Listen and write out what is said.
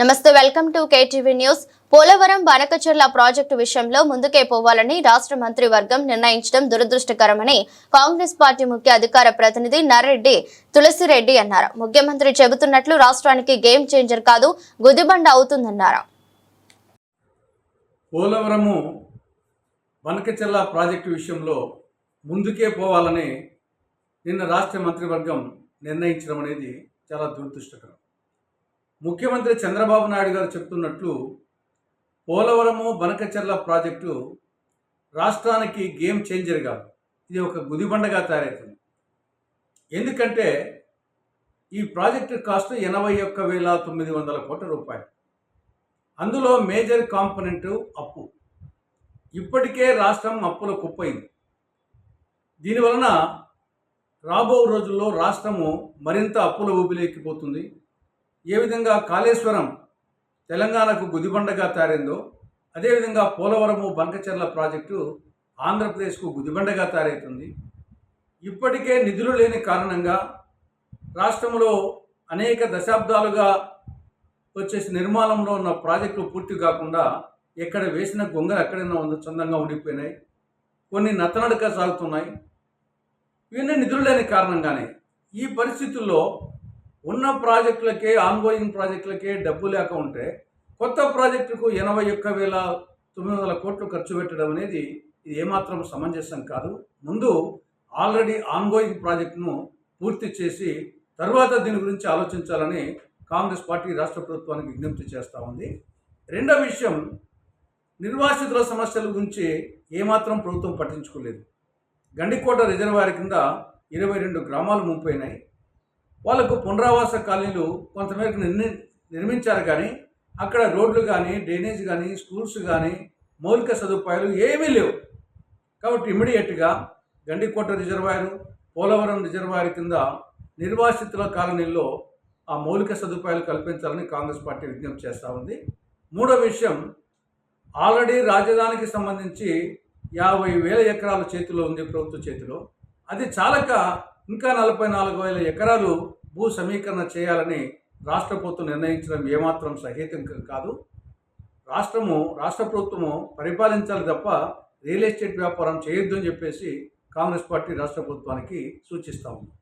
నమస్తే welcome to KTV news. Polavaram Banakacherla project విషయంలో ముందుకే పోవాలని రాష్ట్ర మంత్రివర్గం నిర్ణయించడం దురదృష్టకరమని కాంగ్రెస్ పార్టీ ముఖ్య అధికార ప్రతినిధి నరెడ్డి తులసిరెడ్డి అన్నారు. ముఖ్యమంత్రి చెబుతున్నట్లు రాష్ట్రానికి గేమ్ చేంజర్ కాదు గుదిబండ అవుతుందన్నారు. పోలవరము వనకచెల్ల ప్రాజెక్టు విషయంలో ముందుకే పోవాలని నిన్న రాష్ట్ర మంత్రివర్గం నిర్ణయించడం అనేది చాలా దురదృష్టకరం. ముఖ్యమంత్రి చంద్రబాబు నాయుడు గారు చెప్తున్నట్లు పోలవరము బనకచెర్ల ప్రాజెక్టు రాష్ట్రానికి గేమ్ చేంజర్ కాదు. ఇది ఒక గుదిబండగా తయారవుతుంది. ఎందుకంటే ఈ ప్రాజెక్టు కాస్ట్ ఎనభై ఒక్క వేల తొమ్మిది వందల కోట్ల రూపాయలు. అందులో మేజర్ కాంపనెంట్ అప్పు. ఇప్పటికే రాష్ట్రం అప్పుల కుప్పైంది. దీనివలన రాబో రోజుల్లో రాష్ట్రము మరింత అప్పుల ఊపిలోకి పోతుంది. ఏ విధంగా కాళేశ్వరం తెలంగాణకు గుదిబండగా తయారైందో అదేవిధంగా పోలవరము బంకచెర్ల ప్రాజెక్టు ఆంధ్రప్రదేశ్కు గుదిబండగా తయారవుతుంది ఇప్పటికే నిధులు లేని కారణంగా రాష్ట్రంలో అనేక దశాబ్దాలుగా వచ్చేసి నిర్మాణంలో ఉన్న ప్రాజెక్టులు పూర్తి కాకుండా ఎక్కడ వేసిన గొంగలు ఎక్కడైనా ఉందో చందంగా ఉండిపోయినాయి. కొన్ని నత్తనడక సాగుతున్నాయి. ఇవన్నీ నిధులు లేని కారణంగానే ఈ పరిస్థితుల్లో ఉన్న ప్రాజెక్టులకే ఆన్గోయింగ్ ప్రాజెక్టులకే డబ్బు లేక ఉంటే కొత్త ప్రాజెక్టుకు ఎనభై ఒక్క వేల తొమ్మిది వందల కోట్లు ఖర్చు పెట్టడం అనేది ఇది ఏమాత్రం సమంజసం కాదు. ముందు ఆల్రెడీ ఆన్గోయింగ్ ప్రాజెక్టును పూర్తి చేసి తర్వాత దీని గురించి ఆలోచించాలని కాంగ్రెస్ పార్టీ రాష్ట్ర ప్రభుత్వానికి విజ్ఞప్తి చేస్తూ ఉంది. రెండో విషయం నిర్వాసితుల సమస్యల గురించి ఏమాత్రం ప్రభుత్వం పట్టించుకోలేదు. గండికోట రిజర్వాయర్ కింద ఇరవై రెండు గ్రామాలు ముంపైనాయి. వాళ్ళకు పునరావాస కాలనీలు కొంతమేరకు నిర్మి నిర్మించారు కానీ అక్కడ రోడ్లు కానీ డ్రైనేజ్ కానీ స్కూల్స్ కానీ మౌలిక సదుపాయాలు ఏమీ లేవు. కాబట్టి ఇమ్మీడియట్గా గండికోట రిజర్వాయర్ పోలవరం రిజర్వాయర్ కింద నిర్వాసితుల కాలనీల్లో ఆ మౌలిక సదుపాయాలు కల్పించాలని కాంగ్రెస్ పార్టీ విజ్ఞప్తి చేస్తూ ఉంది. మూడో విషయం ఆల్రెడీ రాజధానికి సంబంధించి యాభై వేల ఎకరాల చేతిలో ఉంది ప్రభుత్వ చేతిలో. అది చాలక ఇంకా నలభై నాలుగు వేల ఎకరాలు భూ సమీకరణ చేయాలని రాష్ట్ర ప్రభుత్వం నిర్ణయించడం ఏమాత్రం సహేతం కాదు. రాష్ట్రము రాష్ట్ర ప్రభుత్వము పరిపాలించాలి తప్ప రియల్ ఎస్టేట్ వ్యాపారం చేయొద్దు అని చెప్పేసి కాంగ్రెస్ పార్టీ రాష్ట్ర ప్రభుత్వానికి సూచిస్తా ఉంది.